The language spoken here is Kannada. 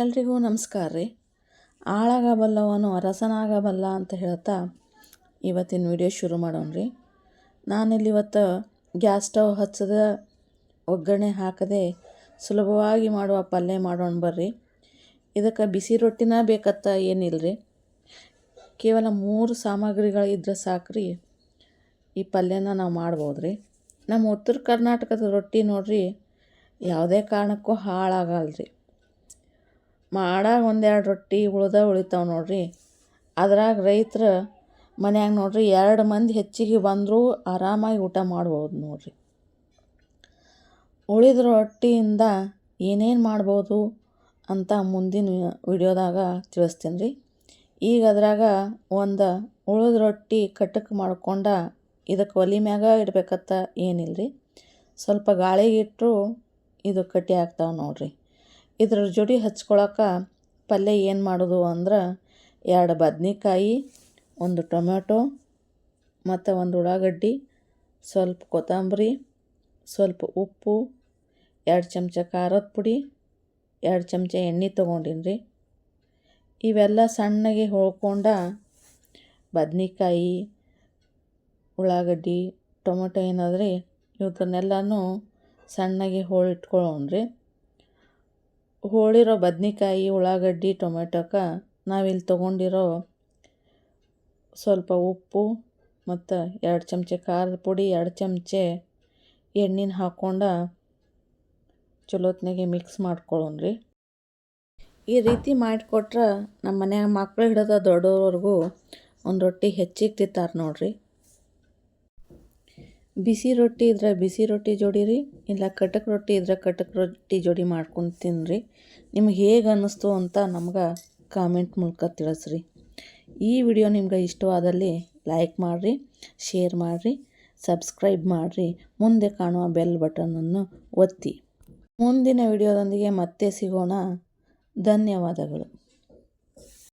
ಎಲ್ರಿಗೂ ನಮಸ್ಕಾರ ರೀ. ಆಳಾಗಬಲ್ಲವನು ಅರಸನಾಗಬಲ್ಲ ಅಂತ ಹೇಳ್ತಾ ಇವತ್ತಿನ ವಿಡಿಯೋ ಶುರು ಮಾಡೋಣ ರೀ. ನಾನಿಲ್ಲಿ ಇವತ್ತು ಗ್ಯಾಸ್ ಸ್ಟವ್ ಹಚ್ಚದ ಒಗ್ಗರಣೆ ಹಾಕದೆ ಸುಲಭವಾಗಿ ಮಾಡುವ ಪಲ್ಯ ಮಾಡೋಣ ಬರ್ರಿ. ಇದಕ್ಕೆ ಬಿಸಿ ರೊಟ್ಟಿನ ಬೇಕತ್ತ ಏನಿಲ್ಲ ರೀ. ಕೇವಲ ಮೂರು ಸಾಮಗ್ರಿಗಳಿದ್ರೆ ಸಾಕ್ರಿ ಈ ಪಲ್ಯನ ನಾವು ಮಾಡ್ಬೋದು ರೀ. ನಮ್ಮ ಉತ್ತರ ಕರ್ನಾಟಕದ ರೊಟ್ಟಿ ನೋಡ್ರಿ, ಯಾವುದೇ ಕಾರಣಕ್ಕೂ ಹಾಳಾಗಲ್ಲ ರೀ. ಮಾಡಾಗ ಒಂದೆರಡು ರೊಟ್ಟಿ ಉಳ್ದ ಉಳಿತಾವೆ ನೋಡ್ರಿ. ಅದ್ರಾಗ ರೈತರು ಮನ್ಯಾಗ ನೋಡ್ರಿ ಎರಡು ಮಂದಿ ಹೆಚ್ಚಿಗೆ ಬಂದರೂ ಆರಾಮಾಗಿ ಊಟ ಮಾಡ್ಬೋದು ನೋಡ್ರಿ. ಉಳಿದ ರೊಟ್ಟಿಯಿಂದ ಏನೇನು ಮಾಡ್ಬೋದು ಅಂತ ಮುಂದಿನ ವಿಡಿಯೋದಾಗ ತಿಳಿಸ್ತೀನಿ ರೀ ಈಗ ಅದ್ರಾಗ ಒಂದು ಉಳಿದ ರೊಟ್ಟಿ ಕಟಕ್ ಮಾಡ್ಕೊಂಡ ಇದಕ್ಕೆ ಒಲೆ ಮ್ಯಾಗ ಇಡ್ಬೇಕತ್ತ ಏನಿಲ್ಲ ರೀ ಸ್ವಲ್ಪ ಗಾಳಿಗೆ ಇದು ಕಟ್ಟಿ ಆಗ್ತಾವೆ ನೋಡ್ರಿ. ಇದ್ರ ಜೋಡಿ ಹಚ್ಕೊಳಕ್ಕೆ ಪಲ್ಯ ಏನು ಮಾಡೋದು ಅಂದ್ರೆ ಎರಡು ಬದ್ನೆಕಾಯಿ, ಒಂದು ಟೊಮ್ಯಾಟೊ, ಮತ್ತು ಒಂದು ಉಳ್ಳಾಗಡ್ಡಿ, ಸ್ವಲ್ಪ ಕೊತ್ತಂಬರಿ, ಸ್ವಲ್ಪ ಉಪ್ಪು, ಎರಡು ಚಮಚ ಖಾರದ ಪುಡಿ, ಎರಡು ಚಮಚ ಎಣ್ಣೆ ತೊಗೊಂಡಿನಿ ರೀ ಇವೆಲ್ಲ ಸಣ್ಣಗೆ ಹೋಳ್ಕೊಂಡ ಬದ್ನೆಕಾಯಿ, ಉಳ್ಳಾಗಡ್ಡಿ ಟೊಮೆಟೊ ಏನಾದ್ರಿ ಇವತ್ತನ್ನೆಲ್ಲನೂ ಸಣ್ಣಗೆ ಹೋಳಿಟ್ಕೊಳ್ಳೋಣ ರೀ ಹೋಳಿರೋ ಬದ್ನೆಕಾಯಿ, ಉಳ್ಳಾಗಡ್ಡಿ ಟೊಮೆಟೊಕ್ಕೆ ನಾವಿಲ್ಲಿ ತೊಗೊಂಡಿರೋ ಸ್ವಲ್ಪ ಉಪ್ಪು ಮತ್ತು ಎರಡು ಚಮಚೆ ಖಾರದ ಪುಡಿ, ಎರಡು ಚಮಚೆ ಎಣ್ಣೆನ ಹಾಕ್ಕೊಂಡು ಚಲೋತ್ನಾಗೆ ಮಿಕ್ಸ್ ಮಾಡ್ಕೊಳ್ಳೋಣ ರೀ. ಈ ರೀತಿ ಮಾಡಿಕೊಟ್ರೆ ನಮ್ಮ ಮನ್ಯಾಗ ಮಕ್ಳು ಹಿಡಿದ ದೊಡ್ಡವ್ರಿಗೂ ಒಂದು ರೊಟ್ಟಿ ಹೆಚ್ಚಿಗೆ ತಿಂತಾರೆ ನೋಡ್ರಿ. ಬಿಸಿ ರೊಟ್ಟಿ ಇದ್ರೆ ಬಿಸಿ ರೊಟ್ಟಿ ಜೋಡಿ ರೀ, ಇಲ್ಲ ಕಟಕ್ ರೊಟ್ಟಿ ಇದ್ರೆ ಕಟಕ್ ರೊಟ್ಟಿ ಜೋಡಿ ಮಾಡ್ಕೊಂಡು ತಿನ್ನಿರಿ ನಿಮ್ಗೆ ಹೇಗೆ ಅನ್ನಿಸ್ತು ಅಂತ ನಮ್ಗೆ ಕಾಮೆಂಟ್ ಮೂಲಕ ತಿಳಿಸ್ರಿ. ಈ ವಿಡಿಯೋ ನಿಮ್ಗೆ ಇಷ್ಟವಾದಲ್ಲಿ ಲೈಕ್ ಮಾಡಿರಿ ಶೇರ್ ಮಾಡಿರಿ ಸಬ್ಸ್ಕ್ರೈಬ್ ಮಾಡಿರಿ. ಮುಂದೆ ಕಾಣುವ ಬೆಲ್ ಬಟನನ್ನು ಒತ್ತಿ. ಮುಂದಿನ ವಿಡಿಯೋದೊಂದಿಗೆ ಮತ್ತೆ ಸಿಗೋಣ. ಧನ್ಯವಾದಗಳು.